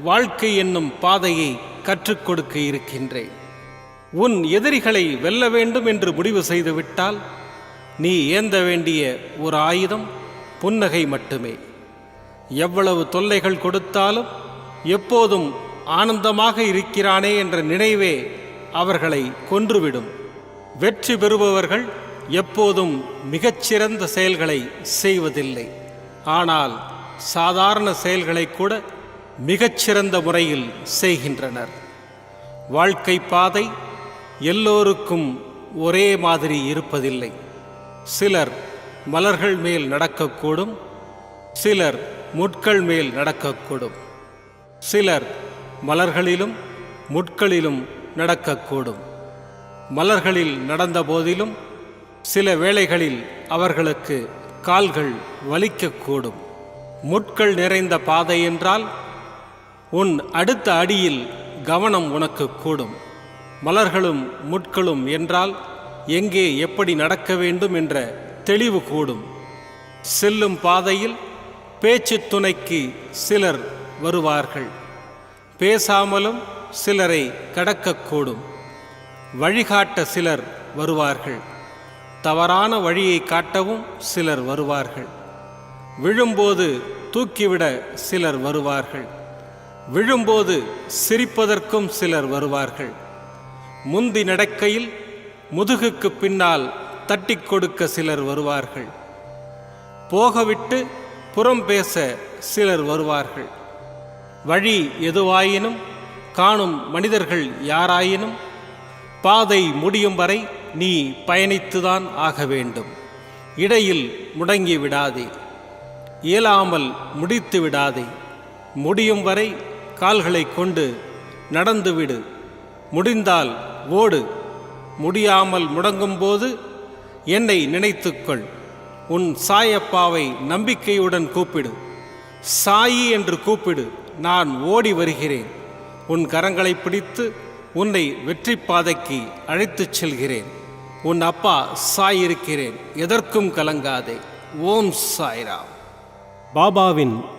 வாழ்க்கை என்னும் பாதையை கற்றுக் கொடுக்க இருக்கின்றேன். உன் எதிரிகளை வெல்ல வேண்டும் என்று முடிவு செய்துவிட்டால் நீ ஏந்த வேண்டிய ஒரு ஆயுதம் புன்னகை மட்டுமே. எவ்வளவு தொல்லைகள் கொடுத்தாலும் எப்போதும் ஆனந்தமாக இருக்கிறானே என்ற நினைவே அவர்களை கொன்றுவிடும். வெற்றி பெறுபவர்கள் எப்போதும் மிகச்சிறந்த செயல்களை செய்வதில்லை. ஆனால் சாதாரண செயல்களை கூட மிகச்சிறந்த முறையில் செய்கின்றனர். வாழ்க்கை பாதை எல்லோருக்கும் ஒரே மாதிரி இருப்பதில்லை. சிலர் மலர்கள் மேல் நடக்கக்கூடும் சிலர் முட்கள் மேல் நடக்கக்கூடும். சிலர் மலர்களிலும் முட்களிலும் நடக்கக்கூடும். மலர்களில் நடந்த போதிலும் சில வேளைகளில் அவர்களுக்கு கால்கள் வலிக்கக்கூடும். முட்கள் நிறைந்த பாதை என்றால் உன் அடுத்த அடியில் கவனம் உனக்கு கூடும். மலர்களும் முட்களும் என்றால் எங்கே எப்படி நடக்க வேண்டும் என்ற தெளிவு கூடும். செல்லும் பாதையில் பேச்சு துணைக்கு சிலர் வருவார்கள். பேசாமலும் சிலரை கடக்கக்கூடும். வழிகாட்ட சிலர் வருவார்கள். தவறான வழியை காட்டவும் சிலர் வருவார்கள். விழும்போது தூக்கிவிட சிலர் வருவார்கள். விழும்போது சிரிப்பதற்கும் சிலர் வருவார்கள். முந்தி நடக்கையில் முதுகுக்கு பின்னால் தட்டி கொடுக்க சிலர் வருவார்கள். போகவிட்டு புறம் பேச சிலர் வருவார்கள். வழி எதுவாயினும் காணும் மனிதர்கள் யாராயினும் பாதை முடியும் வரை நீ பயணித்துதான் ஆக வேண்டும். இடையில் முடங்கி விடாதே. இயலாமல் முடித்து விடாதே. முடியும் வரை கால்களை கொண்டு நடந்துவிடு. முடிந்தால் ஓடு. முடியாமல் முடங்கும்போது என்னை நினைத்துக்கொள். உன் சாயப்பாவை நம்பிக்கையுடன் கூப்பிடு. சாயி என்று கூப்பிடு. நான் ஓடி வருகிறேன். உன் கரங்களை பிடித்து உன்னை வெற்றி பாதைக்கு அழைத்துச் செல்கிறேன். உன் அப்பா சாய் இருக்கிறேன் எதற்கும் கலங்காதே. ஓம் சாய்ராம். பாபாவின்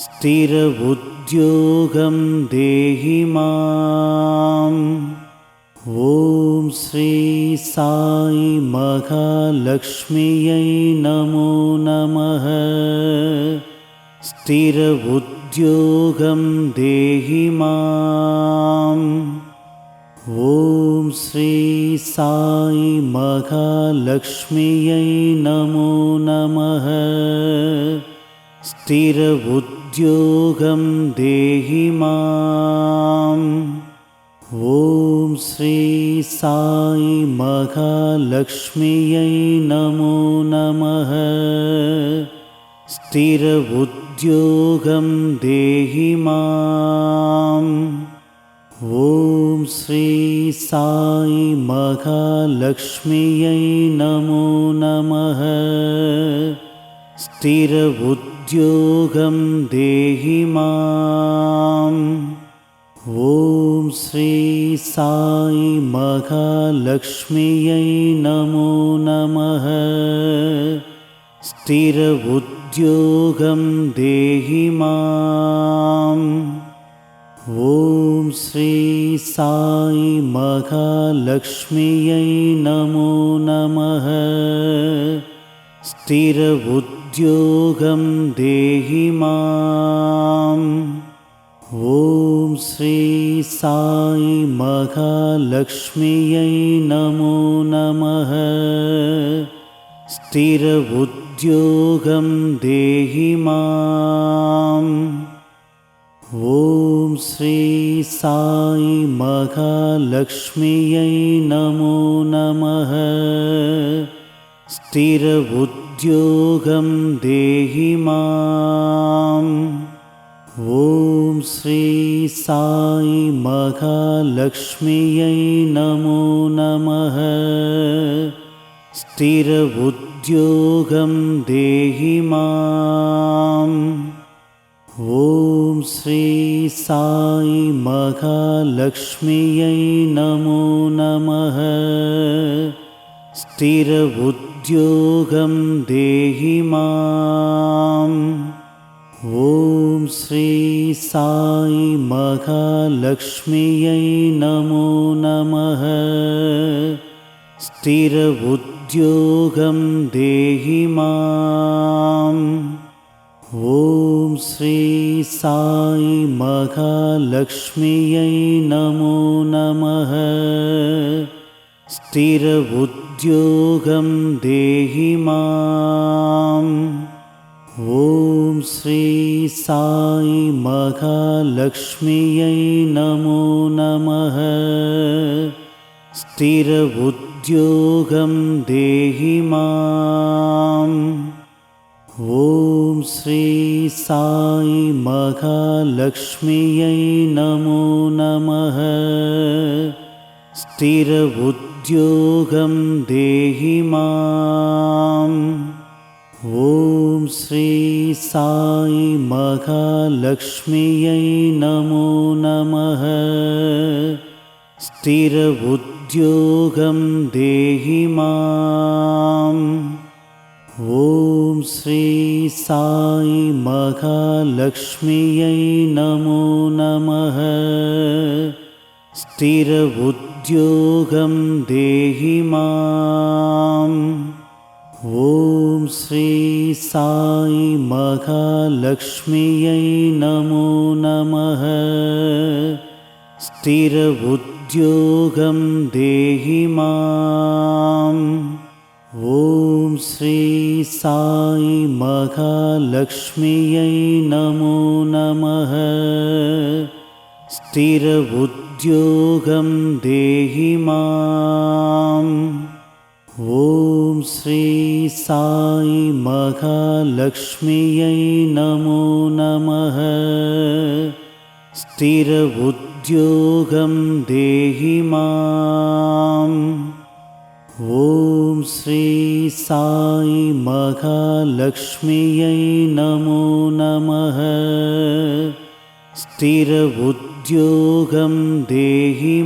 स्थिर उद्योगं देहि ॐ श्री साई महालक्ष्म्यै नमो नमः। स्थिर उद्योगं देहि ॐ श्री साई महालक्ष्म्यै नमो नमः। स्थिर उद्योगं देहि ॐ श्री साई महालक्ष्म्यै नमो नमः। स्थिर उद्योगं देहि ॐ श्री साई महालक्ष्म्यै नमो नमः। स्थिर उद्योगं देहि ॐ श्री साई महालक्ष्म्यै नमो नमः। स्थिर उद्योगं देहि माम्। ॐ श्री साई महालक्ष्म्यै नमो नमः। स्थिर उद्योगं देहि ॐ श्री साई महालक्ष्म्यै नमो नमः। स्थिर उद्योगं देहि माम् ॐ श्री साई महालक्ष्म्यै नमो नमः स्थिर उद्योगं देहि ॐ श्री साई महालक्ष्म्यै नमो नमः। स्थिर उद्योगं देहि ॐ श्री साई महालक्ष्म्यै नमो नमः। स्थिर उद्योगं देहि ॐ श्री साई महालक्ष्म्यै नमो नमः। स्थिर उद्योगं देहि ॐ श्री साई महालक्ष्म्यै नमो नमः। स्थिर उद्योगं देहि ॐ श्री साई महालक्ष्म्यै नमो नमः। स्थिर उद्योगं देहि ॐ श्री साई महालक्ष्म्यै नमो नमः। स्थिर उद्योगं देहि माम् ॐ श्री साई महालक्ष्म्यै नमो नमः। स्थिर उद्योगं उद्योगं देहि ॐ श्री साई महालक्ष्म्यै नमो नमः। स्थिर उद्योगं देहि ॐ श्री साई महालक्ष्म्यै नमो नमः। स्थिर उद्योगं देहि माम् ॐ श्री साई महालक्ष्म्यै नमो नमः। स्थिर उद्योगं देहि ॐ श्री साई महालक्ष्म्यै नमो नमः। स्थिर उद्योगं देहि माम्। ॐ श्री साई महालक्ष्म्यै नमो नमः। स्थिर उद्योगं देहि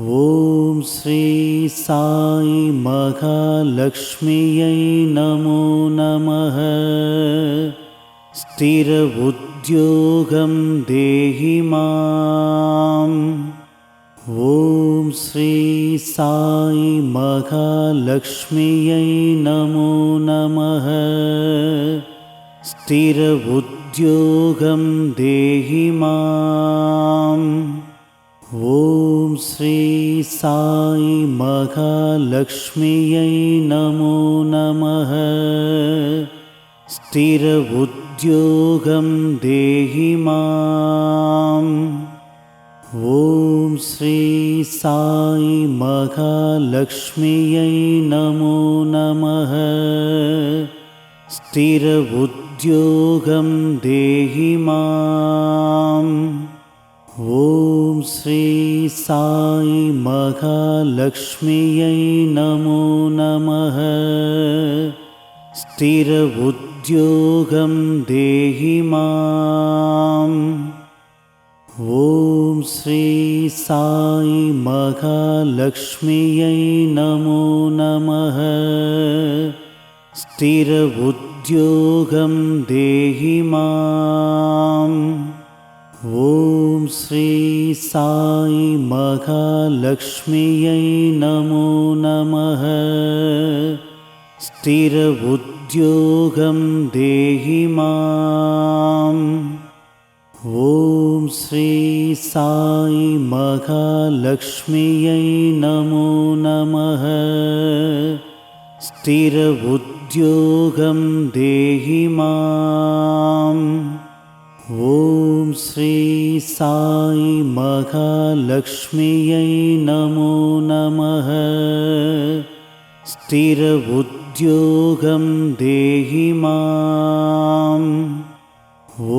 ॐ श्री साई महालक्ष्म्यै नमो नमः। स्थिर उद्योगं देहि ॐ श्री साई महालक्ष्म्यै नमो नमः स्थिर उद्योगं देहि ॐ श्री साई महालक्ष्म्यै नमो नमः। स्थिर उद्योगं देहि ॐ श्री साई महालक्ष्म्यै नमो नमः। स्थिर उद्योगं देहि ॐ श्री साई महालक्ष्म्यै नमो नमः। स्थिर उद्योगं देहि माम् ॐ श्री साई महालक्ष्म्यै नमो नमः। स्थिर उद्योगं देहि ॐ श्री साई महालक्ष्म्यै नमो नमः। स्थिर उद्योगं देहि माम्। ॐ श्री साई महालक्ष्म्यै नमो नमः। स्थिर उद्योगं देहि ॐ श्री साई महालक्ष्म्यै नमो नमः। स्थिर उद्योगं देहि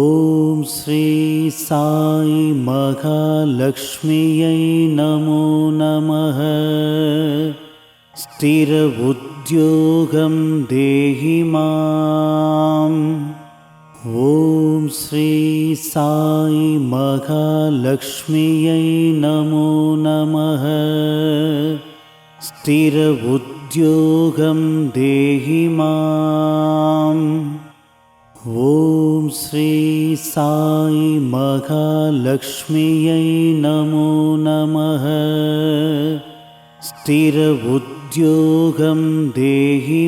ॐ श्री साई महालक्ष्म्यै नमो नमः। स्थिर उद्योगं देहि ॐ श्री साई महालक्ष्म्यै नमो नमः। स्थिर उद्योगं देहि ॐ श्री साई महालक्ष्म्यै नमो नमः। स्थिर उद्योगं देहि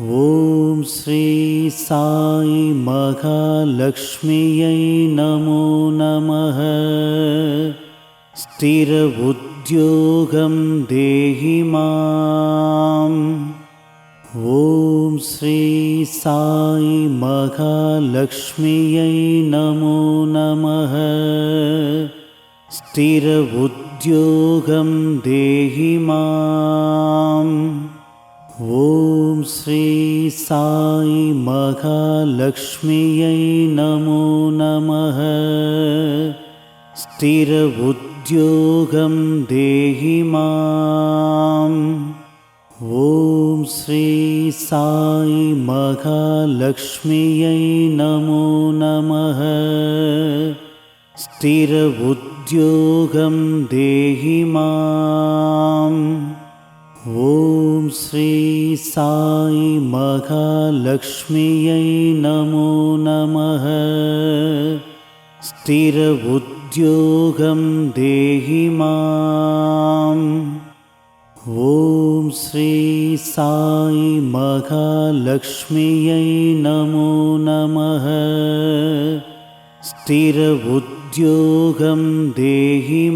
ॐ श्री साई महालक्ष्म्यै नमो नमः। स्थिर उद्योगं देहि ॐ श्री साई महालक्ष्म्यै नमो नमः। स्थिर उद्योगं देहि ॐ श्री साई महालक्ष्म्यै नमो नमः। स्थिर उद्योगं देहि माम्। ॐ श्री साई महालक्ष्म्यै नमो नमः स्थिरबुद्ध्योगं देहि ॐ श्री साई महालक्ष्म्यै नमो नमः। स्थिरबुद्ध्योगं देहि माम् ॐ श्री साई महालक्ष्म्यै नमो नमः स्थिरबुद्ध्योगं देहि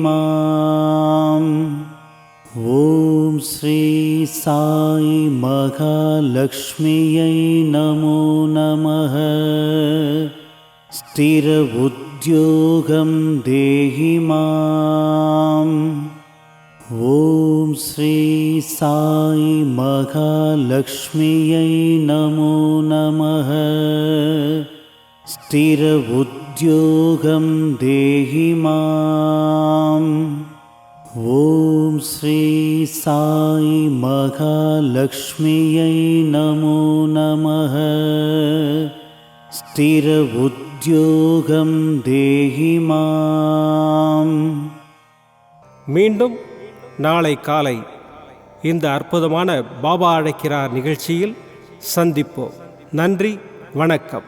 ॐ श्री साई महालक्ष्म्यै नमो नमः। स्थिरबुद्ध्योगं देहि माम्। ॐ श्री साई महालक्ष्म्यै नमो नमः स्थिरबुद्ध्योगं देहि माम् ॐ श्री साई महालक्ष्म्यै नमो नमः स्थिरबुद्ध्योगं देहि माम् மீண்டும் நாளை காலை இந்த அற்புதமான பாபா அழைக்கிறார் நிகழ்ச்சியில் சந்திப்போம் நன்றி வணக்கம்